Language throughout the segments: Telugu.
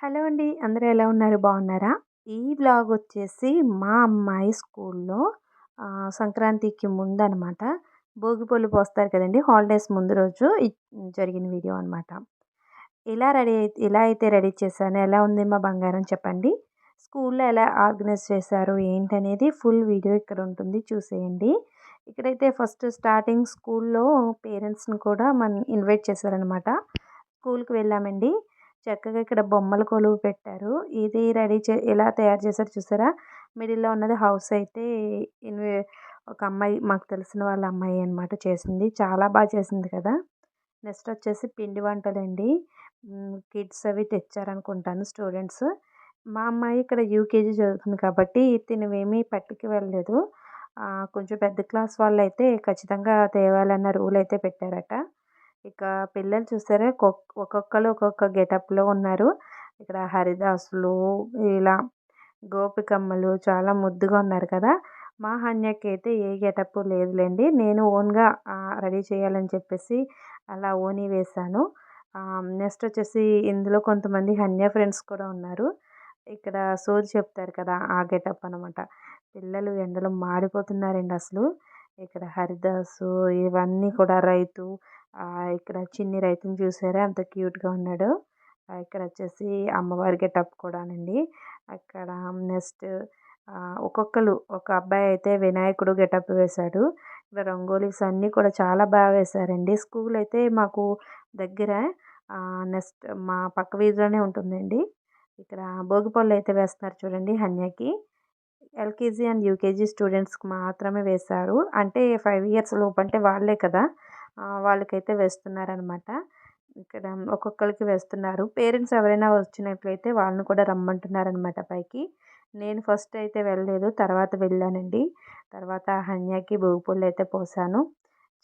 హలో అండి. అందరూ ఎలా ఉన్నారు? బాగున్నారా? ఈ బ్లాగ్ వచ్చేసి మా అమ్మాయి స్కూల్లో సంక్రాంతికి ముందు అనమాట భోగి పళ్ళు పోస్తారు కదండి. హాలిడేస్ ముందు రోజు జరిగిన వీడియో అనమాట ఎలా రెడీ అయితే ఎలా అయితే రెడీ చేశాను ఎలా ఉంది మా బంగారం చెప్పండి. స్కూల్లో ఎలా ఆర్గనైజ్ చేశారు ఏంటనేది ఫుల్ వీడియో ఇక్కడ ఉంటుంది చూసేయండి. ఇక్కడైతే ఫస్ట్ స్టార్టింగ్ స్కూల్లో పేరెంట్స్ని కూడా మన ఇన్వైట్ చేశారనమాట స్కూల్కి వెళ్ళామండి. చక్కగా ఇక్కడ బొమ్మల కొలువు పెట్టారు. ఇది రెడీ చే ఎలా తయారు చేశారు చూసారా? మిడిల్లో ఉన్నది హౌస్ అయితే ఒక అమ్మాయి మాకు తెలిసిన వాళ్ళ అమ్మాయి అనమాట చేసింది. చాలా బాగా చేసింది కదా! నెక్స్ట్ వచ్చేసి పిండి వంటలండి. కిడ్స్ అవి తెచ్చారనుకుంటాను స్టూడెంట్స్. మా అమ్మాయి ఇక్కడ యూకేజీ చదువుతుంది కాబట్టి తినవేమీ పట్టుకు వెళ్ళలేదు. కొంచెం పెద్ద క్లాస్ వాళ్ళు అయితే ఖచ్చితంగా తేవాలన్న రూల్ అయితే పెట్టారట. ఇక పిల్లలు చూసారా? ఒక్కొక్కరు ఒక్కొక్క గెటప్లో ఉన్నారు. ఇక్కడ హరిదాసులు ఇలా గోపికమ్మలు చాలా ముద్దుగా ఉన్నారు కదా? మా హన్యకి అయితే ఏ గెటప్ లేదులేండి. నేను ఓన్గా రెడీ చేయాలని చెప్పేసి అలా ఓని వేశాను. నెక్స్ట్ వచ్చేసి ఇందులో కొంతమంది హన్య ఫ్రెండ్స్ కూడా ఉన్నారు. ఇక్కడ సోది చెప్తారు కదా ఆ గెటప్ అనమాట పిల్లలు ఎండలో మాడిపోతున్నారండి అసలు. ఇక్కడ హరిదాసు ఇవన్నీ కూడా రైతు ఇక్కడ చిన్ని రైతుని చూసారా? ఎంత క్యూట్గా ఉన్నాడు. ఇక్కడ వచ్చేసి అమ్మవారి గెటప్ కూడానండి. అక్కడ నెక్స్ట్ ఒక్కొక్కరు ఒక అబ్బాయి అయితే వినాయకుడు గెటప్ వేశాడు. ఇక్కడ రంగోలీస్ అన్నీ కూడా చాలా బాగా వేశారండి. స్కూల్ అయితే మాకు దగ్గర నెక్స్ట్ మా పక్క వీధిలోనే ఉంటుందండి. ఇక్కడ భోగిపళ్ళు అయితే వేస్తున్నారు చూడండి హన్యకి. ఎల్కేజీ అండ్ యూకేజీ స్టూడెంట్స్కి మాత్రమే వేశారు. అంటే ఫైవ్ ఇయర్స్ లోపు అంటే వాళ్ళే కదా. వాళ్ళకైతే వేస్తున్నారనమాట. ఇక్కడ ఒక్కొక్కరికి వేస్తున్నారు. పేరెంట్స్ ఎవరైనా వచ్చినట్లయితే వాళ్ళని కూడా రమ్మంటున్నారనమాట పైకి. నేను ఫస్ట్ అయితే వెళ్ళలేదు తర్వాత వెళ్ళానండి. తర్వాత హన్యాకి భోగిపళ్ళు అయితే పోసాను.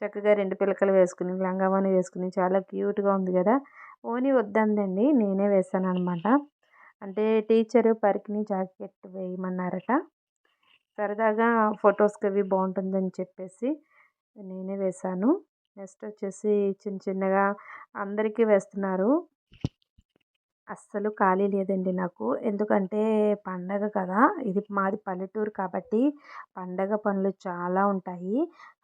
చక్కగా రెండు పిలకలు వేసుకుని లంగావాణి వేసుకుని చాలా క్యూట్గా ఉంది కదా. ఓని వద్దందండి నేనే వేసాను అనమాట అంటే టీచరు పరికిని జాకెట్ వేయమన్నారట. సరదాగా ఫొటోస్కి అవి బాగుంటుందని చెప్పేసి నేనే వేశాను నెక్స్ట్ వచ్చేసి చిన్న చిన్నగా అందరికీ వేస్తున్నారు. అస్సలు ఖాళీ లేదండి నాకు. ఎందుకంటే పండగ కదా ఇది మాది పల్లెటూరు కాబట్టి పండగ పనులు చాలా ఉంటాయి.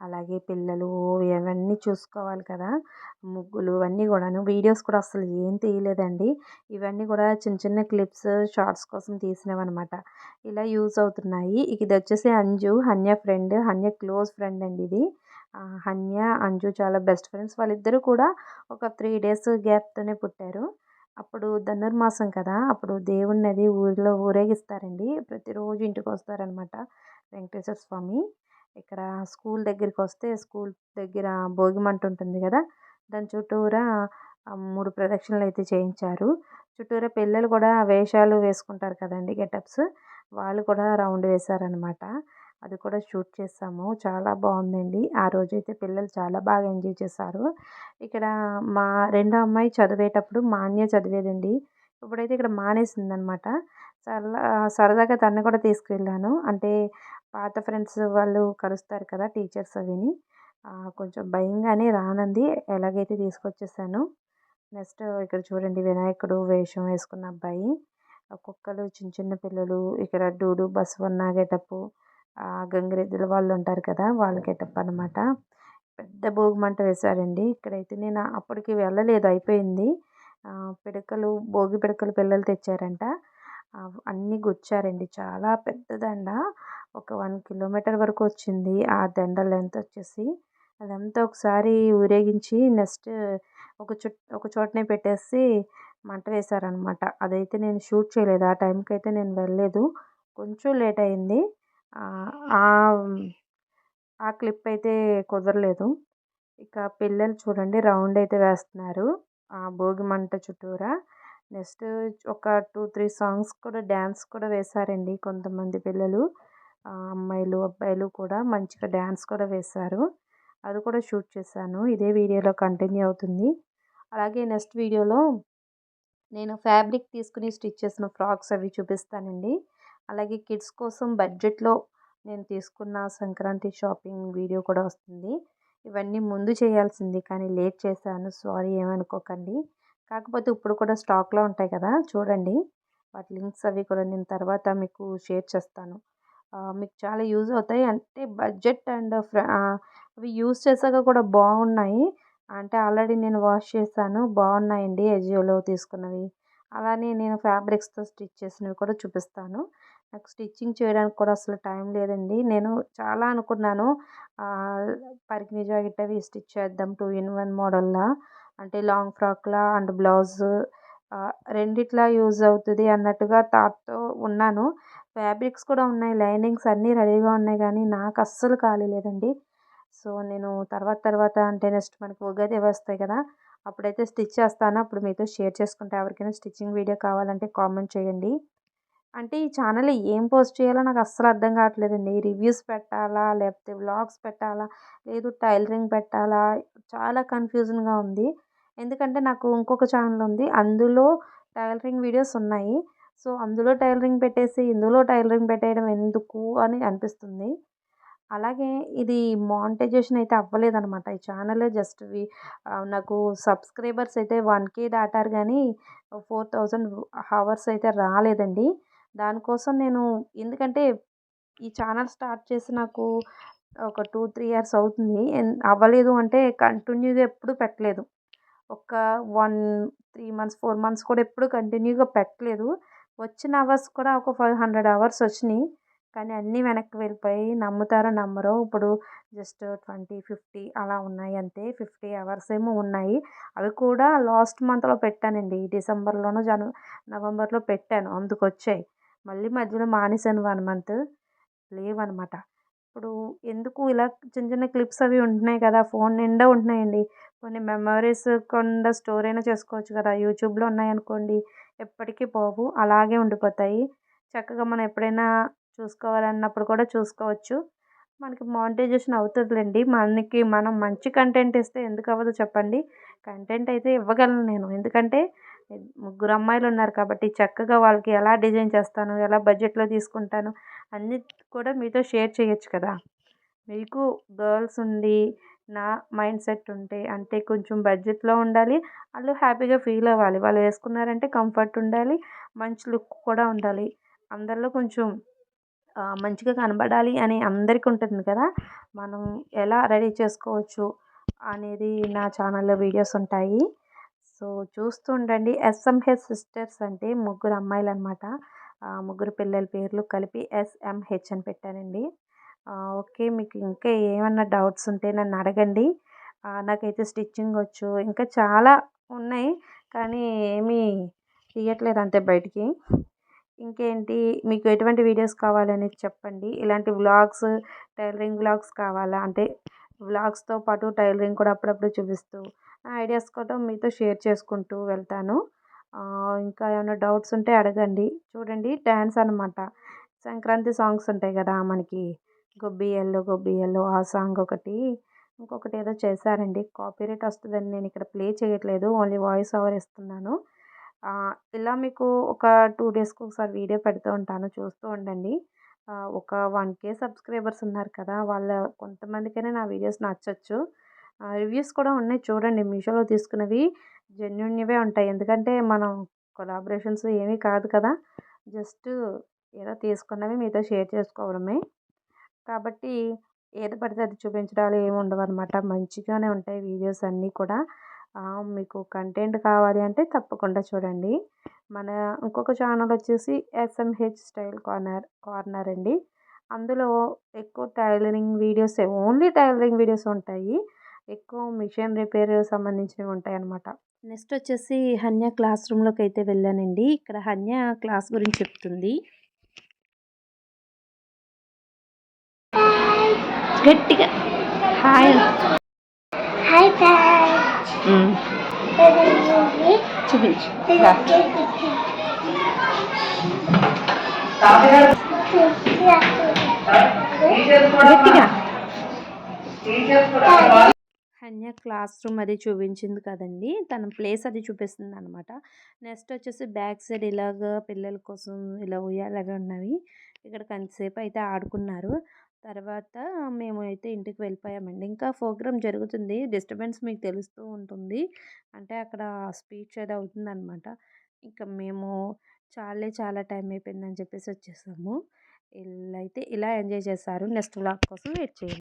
అలాగే పిల్లలు ఇవన్నీ చూసుకోవాలి కదా ముగ్గులు ఇవన్నీ కూడాను. వీడియోస్ కూడా అసలు ఏం తీయలేదండి. ఇవన్నీ కూడా చిన్న చిన్న క్లిప్స్ షార్ట్స్ కోసం తీసినవన్నమాట. ఇలా యూజ్ అవుతున్నాయి. ఇది వచ్చేసి Anju Hanya friend Hanya close friend అండి ఇది. హన్య అంజు చాలా బెస్ట్ ఫ్రెండ్స్ వాళ్ళిద్దరూ కూడా ఒక త్రీ డేస్ గ్యాప్తోనే పుట్టారు. అప్పుడు ధనుర్మాసం కదా అప్పుడు దేవుడిని అది ఊరిలో ఊరేగిస్తారండి. ప్రతిరోజు ఇంటికి వస్తారనమాట వెంకటేశ్వర స్వామి. ఇక్కడ స్కూల్ దగ్గరికి వస్తే స్కూల్ దగ్గర భోగిమంట ఉంటుంది కదా దాని చుట్టూరా మూడు ప్రదక్షిణలు అయితే చేయించారు. చుట్టూరా పిల్లలు కూడా వేషాలు వేసుకుంటారు కదండి గెటప్స్. వాళ్ళు కూడా రౌండ్ వేశారనమాట అది కూడా షూట్ చేసాము. చాలా బాగుందండి. ఆ రోజైతే పిల్లలు చాలా బాగా ఎంజాయ్ చేశారు. ఇక్కడ మా రెండో అమ్మాయి చదివేటప్పుడు మాన్య చదివేదండి. ఇప్పుడైతే ఇక్కడ మానేసిందనమాట. చాలా సరదాగా తను కూడా తీసుకెళ్ళాను. అంటే పాత ఫ్రెండ్స్ వాళ్ళు కలుస్తారు కదా టీచర్స్ అవిని. కొంచెం భయంగానే రానంది. ఎలాగైతే తీసుకొచ్చేసాను. నెక్స్ట్ ఇక్కడ చూడండి వినాయకుడు వేషం వేసుకున్న అబ్బాయి. కుక్కలు చిన్న చిన్న పిల్లలు ఇక్కడ డూడు బసవన్న గెటప్పు గంగిరెద్దుల వాళ్ళు ఉంటారు కదా! వాళ్ళ గెటప్ అనమాట పెద్ద భోగి మంట వేశారండి. ఇక్కడైతే నేను అప్పటికి వెళ్ళలేదు అయిపోయింది. పిడకలు భోగి పిడకలు పిల్లలు తెచ్చారంట. అన్నీ గుచ్చారండి. చాలా పెద్ద దండ ఒక వన్ కిలోమీటర్ వరకు వచ్చింది ఆ దండ లెంత్ వచ్చేసి. అదంతా ఒకసారి ఊరేగించి నెక్స్ట్ ఒక చు ఒక చోటనే పెట్టేసి మంట వేశారనమాట అదైతే నేను షూట్ చేయలేదు. ఆ టైంకి అయితే నేను వెళ్ళలేదు. కొంచెం లేట్ అయింది. ఆ క్లిప్ అయితే కుదరలేదు. ఇక పిల్లలు చూడండి రౌండ్ అయితే వేస్తున్నారు. ఆ భోగి మంట చుట్టూరా. నెక్స్ట్ ఒక టూ త్రీ సాంగ్స్ కూడా డ్యాన్స్ కూడా వేశారండి కొంతమంది పిల్లలు. అమ్మాయిలు అబ్బాయిలు కూడా మంచిగా డ్యాన్స్ కూడా వేశారు. అది కూడా షూట్ చేశాను. ఇదే వీడియోలో కంటిన్యూ అవుతుంది. అలాగే నెక్స్ట్ వీడియోలో నేను ఫ్యాబ్రిక్ తీసుకుని స్టిచ్ చేసిన ఫ్రాక్స్ అవి చూపిస్తానండి. అలాగే కిడ్స్ కోసం బడ్జెట్లో నేను తీసుకున్న సంక్రాంతి షాపింగ్ వీడియో కూడా వస్తుంది. ఇవన్నీ ముందు చేయాల్సింది కానీ లేట్ చేశాను. సారీ ఏమనుకోకండి. కాకపోతే ఇప్పుడు కూడా స్టాక్లో ఉంటాయి కదా చూడండి. వాటి లింక్స్ అవి కూడా నేను తర్వాత మీకు షేర్ చేస్తాను. మీకు చాలా యూజ్ అవుతాయి. అంటే బడ్జెట్ అండ్ అవి యూజ్ చేసాక కూడా బాగున్నాయి. అంటే ఆల్రెడీ నేను వాష్ చేశాను. బాగున్నాయండి ఎజియోలో తీసుకున్నవి. అలానే నేను ఫ్యాబ్రిక్స్తో స్టిచ్ చేసినవి కూడా చూపిస్తాను. నాకు స్టిచ్చింగ్ చేయడానికి కూడా అసలు టైం లేదండి. నేను చాలా అనుకున్నాను పరికిణి జాకెట్ అవి స్టిచ్ చేద్దాం టూ ఇన్ వన్ మోడల్లా. అంటే లాంగ్ ఫ్రాక్లా అండ్ బ్లౌజ్ రెండిట్లా యూజ్ అవుతుంది అన్నట్టుగా థాట్తో ఉన్నాను. ఫ్యాబ్రిక్స్ కూడా ఉన్నాయి లైనింగ్స్ అన్నీ రెడీగా ఉన్నాయి కానీ నాకు అస్సలు ఖాళీ లేదండి. సో నేను తర్వాత తర్వాత అంటే నెక్స్ట్ మనకి ఉగాది వస్తాయి కదా అప్పుడైతే స్టిచ్ చేస్తాను. అప్పుడు మీతో షేర్ చేసుకుంటే ఎవరికైనా స్టిచ్చింగ్ వీడియో కావాలంటే కామెంట్ చేయండి. అంటే ఈ ఛానల్లో ఏం పోస్ట్ చేయాలో నాకు అస్సలు అర్థం కావట్లేదండి. రివ్యూస్ పెట్టాలా? లేకపోతే వ్లాగ్స్ పెట్టాలా? లేదు టైలరింగ్ పెట్టాలా? చాలా కన్ఫ్యూజన్గా ఉంది. ఎందుకంటే నాకు ఇంకొక ఛానల్ ఉంది. అందులో టైలరింగ్ వీడియోస్ ఉన్నాయి. సో అందులో టైలరింగ్ పెట్టేసి ఇందులో టైలరింగ్ పెట్టేయడం ఎందుకు అని అనిపిస్తుంది. అలాగే ఇది మానిటైజేషన్ అయితే అవ్వలేదన్నమాట. ఈ ఛానల్ జస్ట్ నాకు సబ్స్క్రైబర్స్ అయితే వన్ కే దాటారు కానీ ఫోర్ థౌజండ్ హవర్స్ అయితే రాలేదండి. దానికోసం నేను ఎందుకంటే ఈ ఛానల్ స్టార్ట్ చేసి నాకు ఒక టూ త్రీ ఇయర్స్ అవుతుంది. అవ్వలేదు అంటే కంటిన్యూగా ఎప్పుడు పెట్టలేదు. ఒక one three months four months కూడా ఎప్పుడు కంటిన్యూగా పెట్టలేదు. వచ్చిన అవర్స్ కూడా ఒక ఫైవ్ హండ్రెడ్ అవర్స్ వచ్చినాయి. కానీ అన్నీ వెనక్కి వెళ్ళిపోయి నమ్ముతారో నమ్మరో ఇప్పుడు జస్ట్ ట్వంటీ ఫిఫ్టీ అలా ఉన్నాయి అంతే. ఫిఫ్టీ అవర్స్ ఏమో ఉన్నాయి. అవి కూడా లాస్ట్ మంత్లో పెట్టానండి. డిసెంబర్లోనో జన నవంబర్లో పెట్టాను. అందుకు వచ్చాయి మళ్ళీ మధ్యలో మానేశాను వన్ మంత్. లేవనమాట. ఇప్పుడు ఎందుకు ఇలా చిన్న చిన్న క్లిప్స్ అవి ఉంటున్నాయి కదా ఫోన్ నిండా ఉంటున్నాయండి. కొన్ని మెమరీస్ కొంత స్టోర్ అయినా చేసుకోవచ్చు కదా యూట్యూబ్లో ఉన్నాయనుకోండి ఎప్పటికీ పోవు అలాగే ఉండిపోతాయి. చక్కగా మనం ఎప్పుడైనా చూసుకోవాలన్నప్పుడు కూడా చూసుకోవచ్చు. మనకి మానిటైజేషన్ అవుతుందిలేండి. మనకి మనం మంచి కంటెంట్ ఇస్తే ఎందుకు అవ్వదు చెప్పండి. కంటెంట్ అయితే ఇవ్వగలను నేను. ఎందుకంటే ముగ్గురు అమ్మాయిలు ఉన్నారు కాబట్టి చక్కగా వాళ్ళకి ఎలా డిజైన్ చేస్తాను ఎలా బడ్జెట్లో తీసుకుంటాను అన్నీ కూడా మీతో షేర్ చేయొచ్చు కదా. మీకు గర్ల్స్ ఉండి నా మైండ్ సెట్ ఉంటే అంటే కొంచెం బడ్జెట్లో ఉండాలి వాళ్ళు హ్యాపీగా ఫీల్ అవ్వాలి. వాళ్ళు వేసుకున్నారంటే కంఫర్ట్ ఉండాలి మంచి లుక్ కూడా ఉండాలి. అందరిలో కొంచెం మంచిగా కనబడాలి అని అందరికీ ఉంటుంది కదా. మనం ఎలా రెడీ చేసుకోవచ్చు అనేది నా ఛానల్లో వీడియోస్ ఉంటాయి. సో చూస్తూ ఉండండి. ఎస్ఎంహెచ్ సిస్టర్స్ అంటే ముగ్గురు అమ్మాయిలు అనమాట ముగ్గురు పిల్లల పేర్లు కలిపి ఎస్ఎంహెచ్ అని పెట్టానండి. ఓకే మీకు ఇంకా ఏమన్నా డౌట్స్ ఉంటే నన్ను అడగండి. నాకైతే స్టిచ్చింగ్ వచ్చు ఇంకా చాలా ఉన్నాయి కానీ ఏమీ తీయట్లేదు అంతే బయటికి. ఇంకేంటి మీకు ఎటువంటి వీడియోస్ కావాలనేది చెప్పండి. ఇలాంటి వ్లాగ్స్ టైలరింగ్ వ్లాగ్స్ కావాలా? అంటే వ్లాగ్స్తో పాటు టైలరింగ్ కూడా అప్పుడప్పుడు చూపిస్తూ ఐడియాస్ కూడా మీతో షేర్ చేసుకుంటూ వెళ్తాను. ఇంకా ఏమైనా డౌట్స్ ఉంటే అడగండి. చూడండి డ్యాన్స్ అనమాట సంక్రాంతి సాంగ్స్ ఉంటాయి కదా మనకి. గొబ్బియల్లో గొబ్బియల్లో ఆ సాంగ్ ఒకటి. ఇంకొకటి ఏదో చేశారండి. కాపీరైట్ వస్తుందని నేను ఇక్కడ ప్లే చేయట్లేదు. ఓన్లీ వాయిస్ ఓవర్ ఇస్తున్నాను. ఇలా మీకు ఒక టూ డేస్కి ఒకసారి వీడియో పెడుతూ ఉంటాను. చూస్తూ ఉండండి. ఒక వన్ కే సబ్స్క్రైబర్స్ ఉన్నారు కదా వాళ్ళ కొంతమందికైనా నా వీడియోస్ నచ్చచ్చు. రివ్యూస్ కూడా ఉన్నాయి చూడండి మీషోలో తీసుకున్నవి జెన్యున్వే ఉంటాయి. ఎందుకంటే మనం కొలాబరేషన్స్ ఏమీ కాదు కదా! జస్ట్ ఏదో తీసుకున్నవి మీతో షేర్ చేసుకోవడమే. కాబట్టి ఏది పడితే అది చూపించడాలు ఏమి ఉండవు అనమాట మంచిగానే ఉంటాయి వీడియోస్ అన్నీ కూడా. మీకు కంటెంట్ కావాలి అంటే తప్పకుండా చూడండి. మన ఇంకొక ఛానల్ వచ్చేసి ఎస్ఎంహెచ్ స్టైల్ కార్నర్ కార్నర్ అండి. అందులో ఎక్కువ tailoring videos only tailoring videos ఉంటాయి. ఎక్కువ మిషన్ రిపేర్ సంబంధించినవి ఉంటాయి అన్నమాట నెక్స్ట్ వచ్చేసి హన్య క్లాస్ రూమ్లోకి అయితే వెళ్ళానండి. ఇక్కడ హన్య క్లాస్ గురించి చెప్తుంది. గట్టిగా. హాయ్ హాయ్ చూపించు. గట్టిగా. హన్య క్లాస్ రూమ్ అది చూపించింది కదండి. తన ప్లేస్ అది చూపిస్తుంది అనమాట నెక్స్ట్ వచ్చేసి బ్యాక్ సైడ్ ఇలాగ పిల్లల కోసం ఇలా ఉయ్యాలగా ఉన్నవి. ఇక్కడ కొంతసేపు అయితే ఆడుకున్నారు. తర్వాత మేము అయితే ఇంటికి వెళ్ళిపోయామండి. ఇంకా ప్రోగ్రామ్ జరుగుతుంది. డిస్టర్బెన్స్ మీకు తెలుస్తూ ఉంటుంది. అంటే అక్కడ స్పీచ్ అది అవుతుందన్నమాట. ఇంకా మేము చాలే చాలా టైం అయిపోయిందని చెప్పేసి వచ్చేసాము. ఇలా అయితే ఇలా ఎంజాయ్ చేశారు. నెక్స్ట్ వ్లాగ్ కోసం వెయిట్ చేయండి.